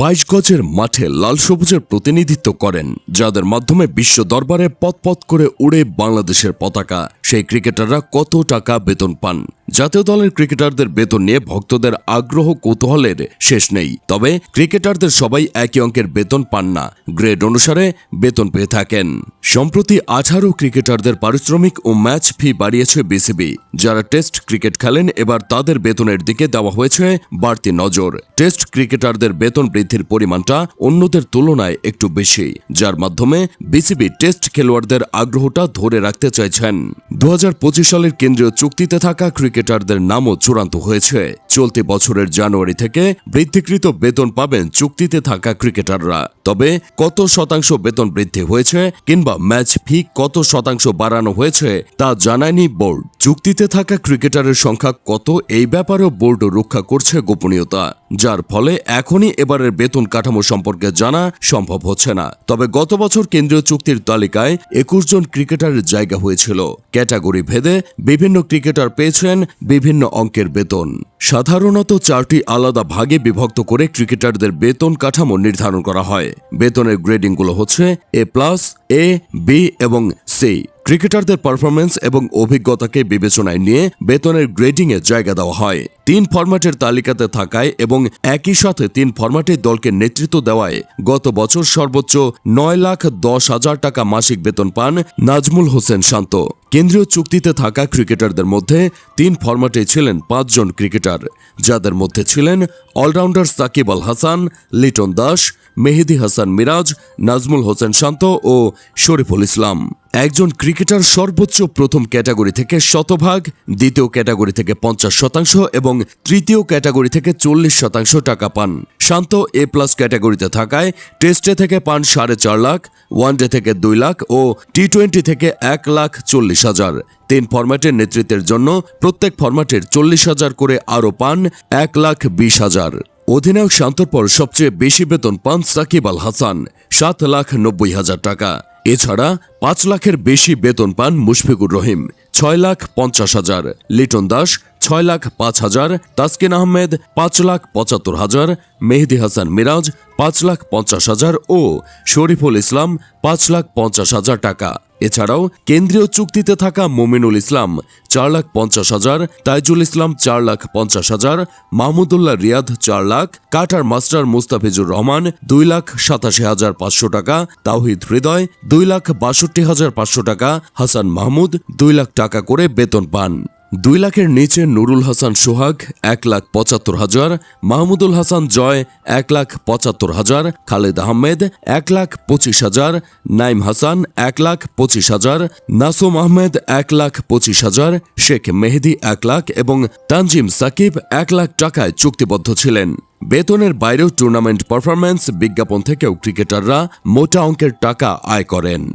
বাইশ গজের মাঠে লাল সবুজের প্রতিনিধিত্ব করেন, যাদের মাধ্যমে বিশ্ব দরবারে পথ করে উড়ে বাংলাদেশের পতাকা। সেই ক্রিকেটাররা কত টাকা বেতন পান? জাতীয় দলের ক্রিকেটারদের বেতন নিয়ে ভক্তদের আগ্রহ কৌতূহলের শেষ নেই। তবে ক্রিকেটারদের সবাই একই অঙ্কের বেতন পান না। গ্রেড অনুসারে বেতন পেয়ে থাকেন। সম্প্রতি আঠারো ক্রিকেটারদের পারিশ্রমিক ও ম্যাচ ফি বাড়িয়েছে বিসিবি। যারা টেস্ট ক্রিকেট খেলেন, এবার তাদের বেতনের দিকে দেওয়া হয়েছে বাড়তি নজর। টেস্ট ক্রিকেটারদের বেতন বৃদ্ধির পরিমাণটা অন্যদের তুলনায় একটু বেশি, যার মাধ্যমে বিসিবি টেস্ট খেলোয়াড়দের আগ্রহটা ধরে রাখতে চাইছেন। দু হাজার পঁচিশ সালের কেন্দ্রীয় চুক্তিতে থাকা ক্রিকেটারদের নামও চূড়ান্ত হয়েছে। চলতি বছরের জানুয়ারি থেকে বৃদ্ধিকৃত বেতন পাবেন চুক্তিতে থাকা ক্রিকেটাররা। তবে কত শতাংশ বেতন বৃদ্ধি হয়েছে কিংবা ম্যাচ ফি কত শতাংশ বাড়ানো হয়েছে তা জানায়নি বোর্ড। চুক্তিতে থাকা ক্রিকেটারের সংখ্যা কত এই ব্যাপারেও বোর্ড রক্ষা করছে গোপনীয়তা, যার ফলে এখনই এবারের বেতন কাঠামো সম্পর্কে জানা সম্ভব হচ্ছে না। তবে গত বছর কেন্দ্রীয় চুক্তির তালিকায় একুশ জন ক্রিকেটারের জায়গা হয়েছিল। ক্যাটাগরি ভেদে বিভিন্ন ক্রিকেটার পেয়েছেন বিভিন্ন অঙ্কের বেতন। সাধারণত চারটি আলাদা ভাগে বিভক্ত করে ক্রিকেটারদের বেতন কাঠামো নির্ধারণ করা হয়। বেতনের গ্রেডিংগুলো হচ্ছে এ প্লাস এ বি এবং সি ক্রিকেটারদের পারফরমেন্স এবং অভিজ্ঞতাকে বিবেচনায় নিয়ে বেতনের গ্রেডিংয়ে জায়গা দেওয়া হয়। তিন ফরম্যাটের তালিকাতে থাকায় এবং একই সাথে তিন ফরম্যাটে দলকে নেতৃত্ব দেওয়ায় গত বছর সর্বোচ্চ নয় লাখ দশ হাজার টাকা মাসিক বেতন পান নাজমুল হোসেন শান্ত। কেন্দ্রীয় চুক্তিতে থাকা ক্রিকেটারদের মধ্যে তিন ফরম্যাটে ছিলেন পাঁচজন ক্রিকেটার। যাদের মধ্যে ছিলেন অলরাউন্ডার সাকিব আল হাসান, লিটন দাস, মেহেদি হাসান মিরাজ, নাজমুল হোসেন শান্ত ও শরীফুল ইসলাম। একজন ক্রিকেটার সর্বোচ্চ প্রথম ক্যাটাগরি থেকে শতভাগ, দ্বিতীয় ক্যাটাগরি থেকে পঞ্চাশ শতাংশ এবং তৃতীয় ক্যাটাগরি থেকে চল্লিশ শতাংশ টাকা পান। শান্ত এ প্লাস ক্যাটাগরিতে থাকায় টেস্টে থেকে পান সাড়ে চার লাখ ওয়ানডে থেকে দুই লাখ ও টি টোয়েন্টি থেকে এক লাখ চল্লিশ হাজার। তিন ফরম্যাটের নেতৃত্বের জন্য প্রত্যেক ফরম্যাটের চল্লিশ হাজার করে আরও পান এক লাখ বিশ হাজার। অধিনায়ক শান্তর পর সবচেয়ে বেশি বেতন পান সাকিব আল হাসান, সাত লাখ নব্বই হাজার টাকা। এছাড়া পাঁচ লাখের বেশি বেতন পান মুশফিকুর রহিম। ছয় লাখ পঞ্চাশ হাজার, লিটন দাস ছয় লাখ পাঁচ হাজার, তাসকিন আহমেদ পাঁচ লাখ পঁচাত্তর হাজার, মেহেদি হাসান মিরাজ পাঁচ লাখ পঞ্চাশ হাজার ও শরীফুল ইসলাম পাঁচ লাখ পঞ্চাশ হাজার টাকা। এছাড়াও কেন্দ্রীয় চুক্তিতে থাকা মোমিনুল ইসলাম চার লাখ পঞ্চাশ হাজার, তাইজুল ইসলাম চার লাখ পঞ্চাশ হাজার, মাহমুদুল্লাহ রিয়াদ চার লাখ, কাটার মাস্টার মুস্তাফিজুর রহমান দুই লাখ সাতাশি হাজার পাঁচশো টাকা, তাওহিদ হৃদয় দুই লাখ বাষট্টি হাজার পাঁচশো টাকা, হাসান মাহমুদ দুই লাখ টাকা করে বেতন পান। দুই লাখের নিচে নুরুল হাসান সোহাগ, এক লাখ পঁচাত্তর হাজার, মাহমুদুল হাসান জয়, এক লাখ পঁচাত্তর হাজার, খালেদ আহমেদ, এক লাখ পঁচিশ হাজার, নাইম হাসান, এক লাখ পঁচিশ হাজার, নাসুম আহমেদ, এক লাখ পঁচিশ হাজার, শেখ মেহেদি, এক লাখ এবং তানজিম সাকিব এক লাখ টাকায় চুক্তিবদ্ধ ছিলেন। বেতনের বাইরেও টুর্নামেন্ট পারফরম্যান্স বিজ্ঞাপন থেকেও ক্রিকেটাররা মোটা অঙ্কের টাকা আয় করেন।